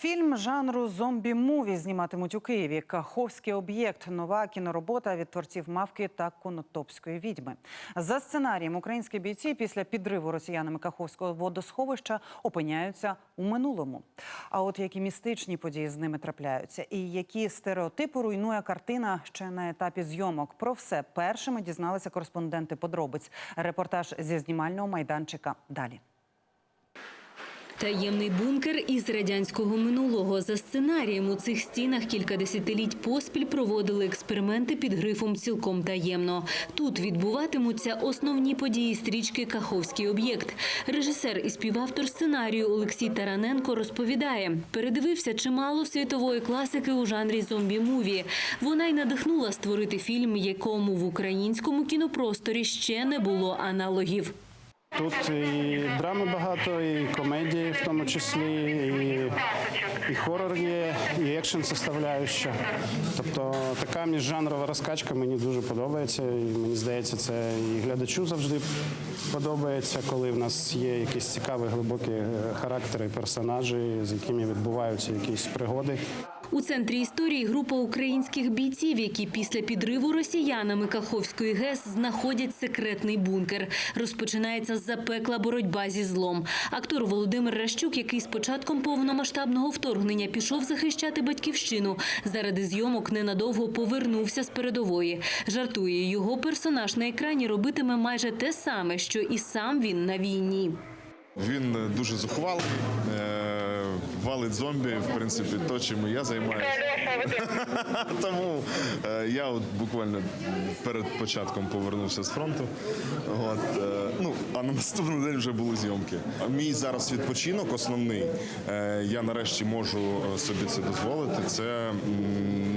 Фільм жанру зомбі-муві зніматимуть у Києві. Каховський об'єкт нова кіноробота від творців мавки та конотопської відьми. За сценарієм українські бійці після підриву росіянами Каховського водосховища опиняються у минулому. А от які містичні події з ними трапляються, і які стереотипи руйнує картина ще на етапі зйомок. Про все першими дізналися кореспонденти подробиць. Репортаж зі знімального майданчика далі. Таємний бункер із радянського минулого. За сценарієм у цих стінах кілька десятиліть поспіль проводили експерименти під грифом цілком таємно. Тут відбуватимуться основні події стрічки Каховський об'єкт. Режисер і співавтор сценарію Олексій Тараненко розповідає, передивився чимало світової класики у жанрі зомбі-муві. Вона й надихнула створити фільм, якому в українському кінопросторі ще не було аналогів. Тут і драми багато, і комедії в тому числі, і, і хорор є, і екшн составляюща. Тобто така міжжанрова розкачка мені дуже подобається. І мені здається, це і глядачу завжди подобається, коли в нас є якісь цікаві глибокі е, характери, персонажі, з якими відбуваються якісь пригоди. У центрі історії група українських бійців, які після підриву росіянами Каховської ГЕС знаходять секретний бункер. Розпочинається запекла боротьба зі злом. Актор Володимир Ращук, який з початком повномасштабного вторгнення пішов захищати батьківщину, заради зйомок ненадовго повернувся з передової. Жартує, його персонаж на екрані робитиме майже те саме, що і сам він на війні. Він е, дуже зухвалий, е, валить зомбі, в принципі, то, чим я займаюся. Тому е, я от буквально перед початком повернувся з фронту. От, е, ну, а на наступний день вже були зйомки. Мій зараз відпочинок основний. Е, я нарешті можу собі це дозволити. Це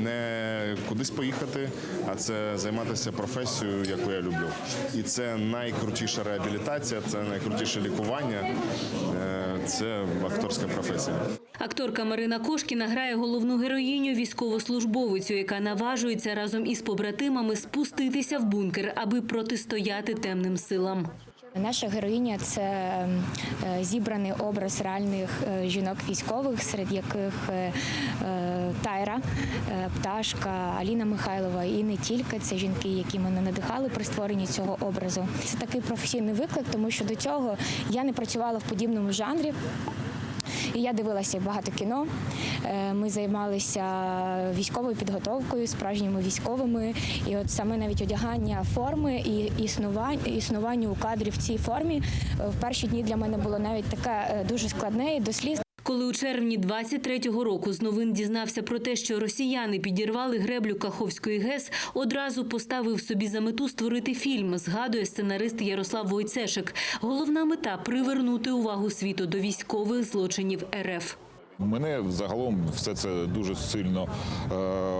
не кудись поїхати, а це займатися професією, яку я люблю. І це найкрутіша реабілітація, це найкрутіше лікування. Це акторська професія. Акторка Марина Кошкіна грає головну героїню військовослужбовицю, яка наважується разом із побратимами спуститися в бункер, аби протистояти темним силам. Наша героїня це е, зібраний образ реальних е, жінок військових, серед яких е, Тайра, Пташка, Аліна Михайлова і не тільки це жінки, які мене надихали при створенні цього образу. Це такий професійний виклик, тому що до цього я не працювала в подібному жанрі. І я дивилася багато кіно. Е, Ми займалися військовою підготовкою, справжніми військовими. І от саме навіть одягання форми і існування, існування у кадрі в цій формі е, в перші дні для мене було навіть таке е, дуже складне і до сліз. Коли у червні 23-го року з новин дізнався про те, що росіяни підірвали греблю Каховської ГЕС, одразу поставив собі за мету створити фільм, згадує сценарист Ярослав Войцешик. Головна мета привернути увагу світу до військових злочинів РФ. Мене загалом все це дуже сильно е,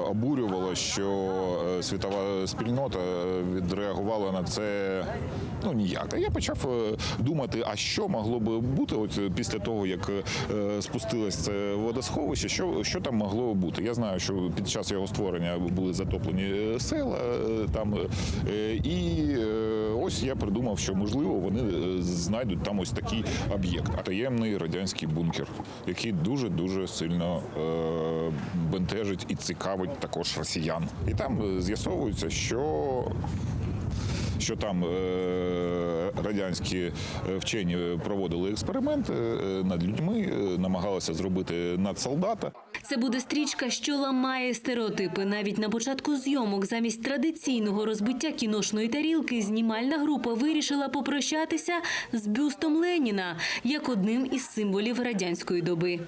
обурювало, що е, світова спільнота е, відреагувала на це ну ніяк. А я почав думати, а що могло би бути от після того, як спустилось це водосховище, що, що там могло бути. Я знаю, що під час його створення були затоплені села там, і ось я придумав, що можливо вони е, знайдуть там ось такий об'єкт, таємний радянський бункер, який дуже дуже сильно е, бентежить і цікавить також росіян. І там е, з'ясовується, що що там е, радянські е, вчені проводили експерименти е, над людьми, намагалися зробити надсолдата. Це буде стрічка, що ламає стереотипи. Навіть на початку зйомок замість традиційного розбиття кіношної тарілки знімальна група вирішила попрощатися з бюстом Леніна як одним із символів радянської доби.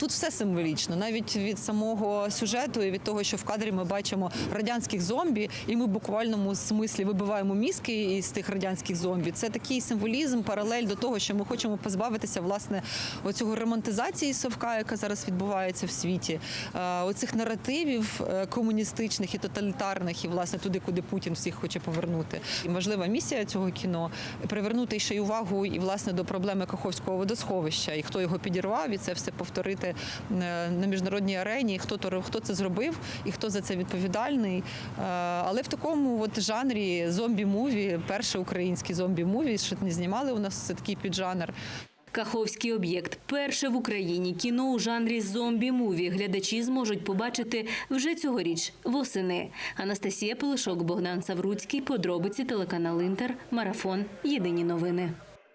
Тут все символічно, навіть від самого сюжету і від того, що в кадрі ми бачимо радянських зомбі, і ми в буквальному смислі вибиваємо мізки із тих радянських зомбі. Це такий символізм, паралель до того, що ми хочемо позбавитися власне оцього романтизації совка, яка зараз відбувається в світі, е, оцих наративів е, комуністичних і тоталітарних, і власне туди, куди Путін всіх хоче повернути. І важлива місія цього кіно привернути ще й увагу і власне до проблеми Каховського водосховища, і хто його підірвав, і це все повторити е, на міжнародній арені. Хто то хто це зробив і хто за це відповідальний. Е, Але в такому от жанрі зомбі-муві, перший український зомбі-муві, що не знімали у нас це такий піджанр. Каховський об'єкт перше в Україні кіно у жанрі зомбі-муві. Глядачі зможуть побачити вже цьогоріч восени. Анастасія Пилишок, Богдан Савруцький. Подробиці телеканал Інтер. Марафон. Єдині новини.